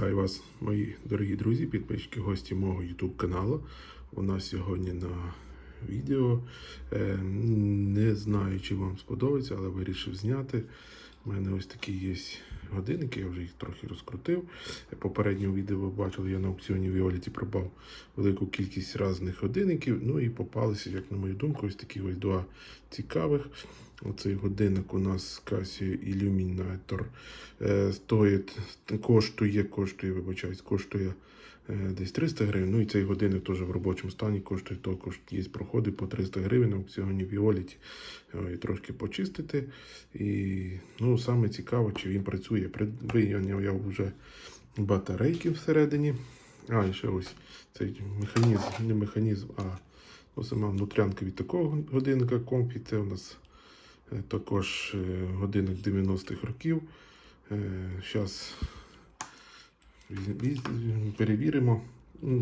Вітаю вас, мої дорогі друзі, підписчики, гості мого YouTube каналу. У нас сьогодні на відео. Е, Не знаю, чи вам сподобається, але вирішив зняти. У мене ось такі є годинники, я вже їх трохи розкрутив. Попереднього відео ви бачили, я на аукціоні Віоліті придбав велику кількість різних годинників. Ну і попалися, як на мою думку, ось такі ось два цікавих. Оцей годинник у нас Casio Illuminator е, стоїть, коштує, коштує, вибачаюсь, коштує десь 300 гривень. Ну і цей годинник теж в робочому стані коштує також є проходи по 300 гривень на аукціоні Violet. Е, І трошки почистити. І ну, саме цікаво, чи він працює. Вияняв я вже батарейки всередині. А, і ще ось цей механізм, не механізм, а ну, сама внутрянка від такого годинника компі. Це у нас е, також е, годинник 90-х років. Зараз перевіримо.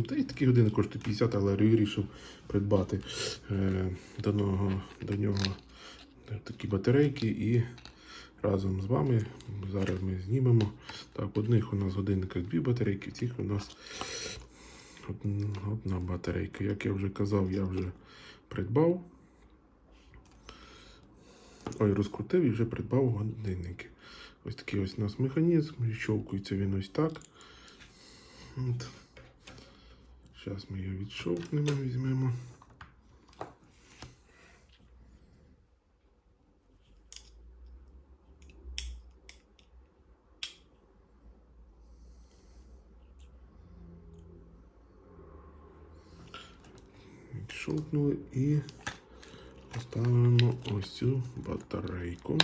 Та й такі години коштує 50, але вирішив придбати е, до нього, до нього такі батарейки і разом з вами зараз ми знімемо. Так, в одних у нас годинниках дві батарейки, в цих у нас одна батарейка. Як я вже казав, я вже придбав. Ой, розкрутив і вже придбав годинники. Ось такий ось у нас механізм, відщовкується він ось так. От. Зараз ми його відщовкнемо, візьмемо. Відщовкнули і поставимо ось цю батарейку.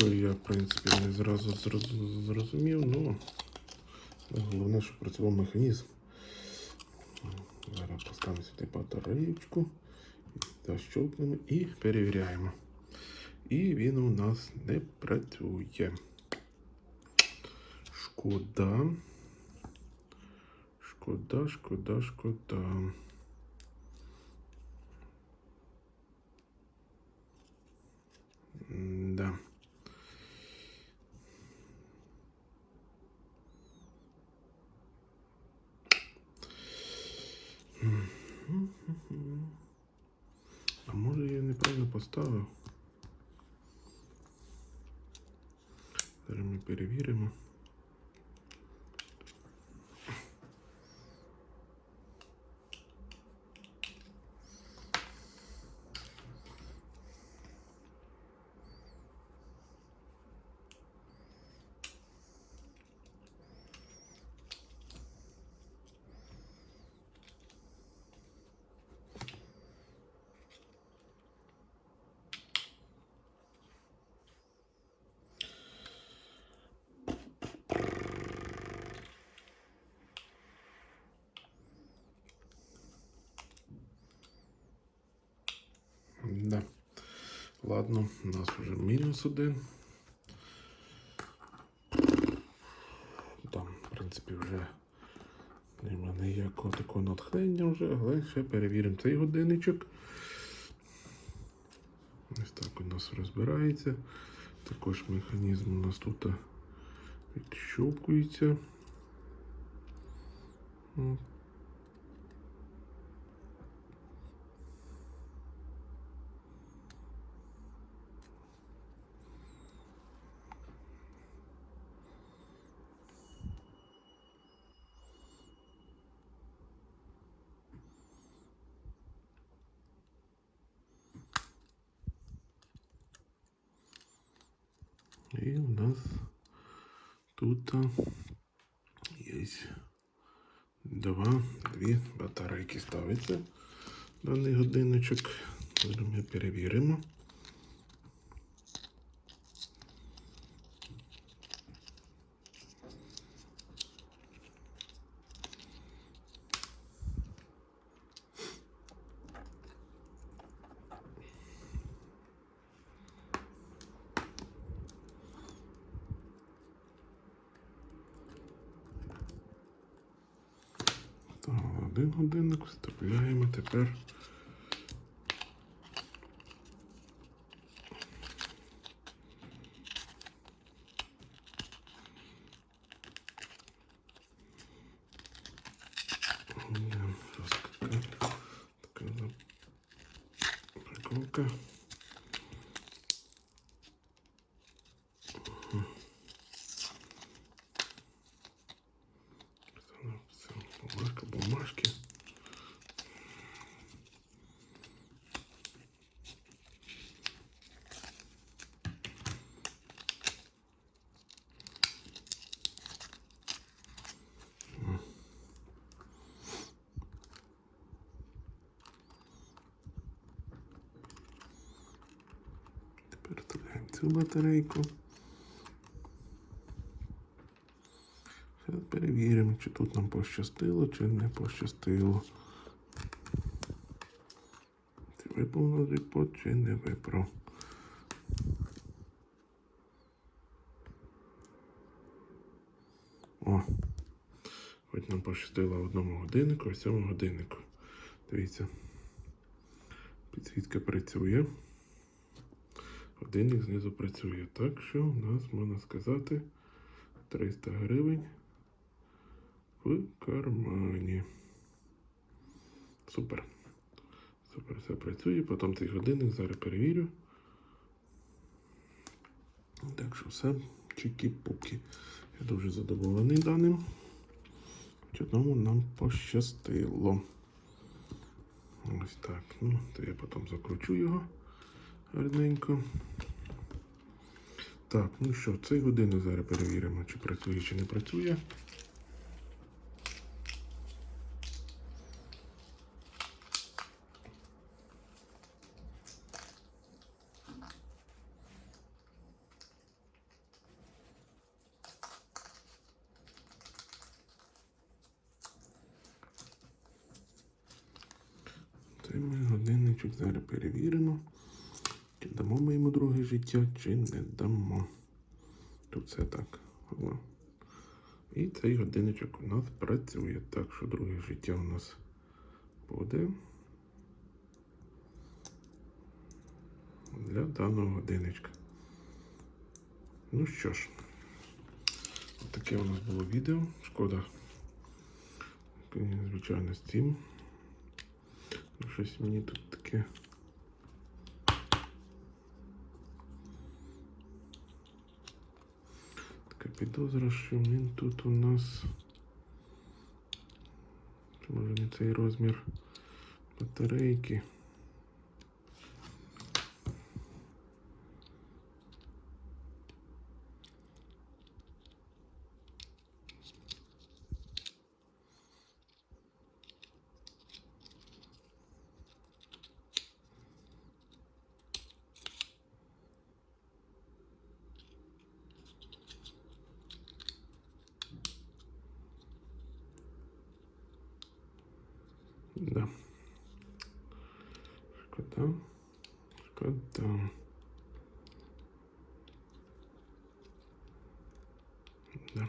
Що я, в принципі, не зразу зрозумів, ну головне, щоб працював механізм. Зараз поставимо сюди батареєчку, защелкнемо і перевіряємо. І він у нас не працює. Шкода. Шкода, шкода, шкода. Да. А може я неправильно поставив? Зараз ми перевіримо. Да. Ладно, у нас вже мінус один. Там, в принципі, вже нема ніякого такого натхнення вже, але ще перевіримо цей годинничок. Ось так у нас розбирається. Також механізм у нас тут відщовкується. От. І у нас тут є два, дві батарейки ставиться даний годиночок. Зараз ми перевіримо. один годинник, вставляємо тепер. Така. Цю батарейку. Зараз перевіримо, чи тут нам пощастило, чи не пощастило. Чи виповнив репот, чи не виправ. О, хоч нам пощастило одному годиннику, а в цьому годиннику. Дивіться. Підсвітка працює. Годинник знизу працює. Так що у нас можна сказати 300 гривень в кармані. Супер. Супер, все працює. Потім цей годинник зараз перевірю. Так що все чики-пуки. Я дуже задоволений даним. В нам пощастило. Ось так. Ну, то я потім закручу його гарненько. Так, ну що, цей годинник зараз перевіримо, чи працює, чи не працює. Цей ми годинничок зараз перевіримо. Дамо ми йому друге життя, чи не дамо. Тут все так. О. І цей годинничок у нас працює. Так що друге життя у нас буде для даного годинничка. Ну що ж, таке у нас було відео. Шкода, звичайно, з цим. Ну, Щось мені тут таке. Підозра, що він тут у нас. Може не цей розмір батарейки. Да. Шкода. Шкода. Да.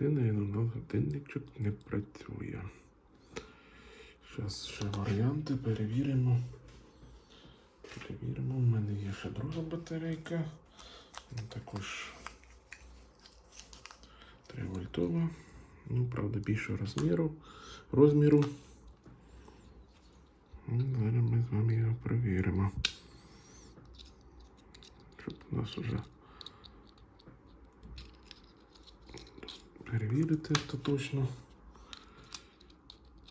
У нас годинничок не працює. Зараз ще варіанти перевіримо. Перевіримо. У мене є ще друга батарейка. Також 3 вольтова. Ну, правда, більшого розміру. розміру. Ну, Зараз ми з вами його перевіримо. Щоб у нас вже перевірити остаточно.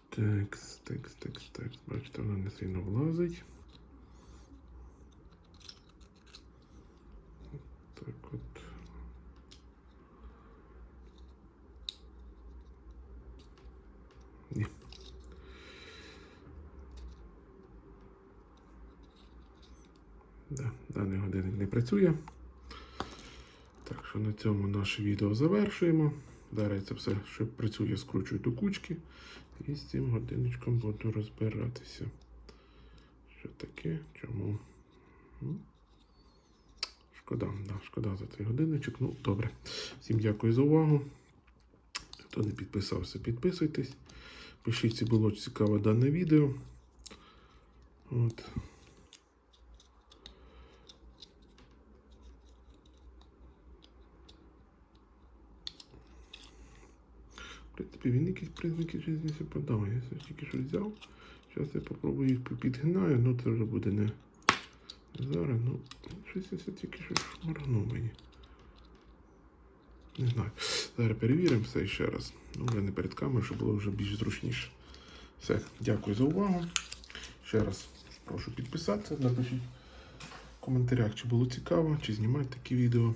Текст, текст, текст, текст. Бачите, вона не сильно влазить. Так от. Ні. Да, даний годинник не працює. Так що на цьому наше відео завершуємо. Зараз це все, що працює, скручую до кучки. І з цим годинничком буду розбиратися. Що таке? Чому? Шкода, да, шкода за цей годинничок. Ну, добре. Всім дякую за увагу. Хто не підписався, підписуйтесь. Пишіть, було цікаве дане відео. От. Принципі, він якісь признаки різниці подав. Я тільки що взяв Зараз я попробую їх підгинаю, ну це вже буде не зараз. Ну, щось я тільки що шмаргнув мені. Не знаю. Зараз перевіримо все ще раз. Ну, вже не перед камерою, щоб було вже більш зручніше. Все, дякую за увагу. Ще раз прошу підписатися, напишіть в коментарях, чи було цікаво, чи знімати такі відео,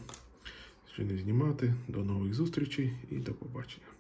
чи не знімати. До нових зустрічей і до побачення.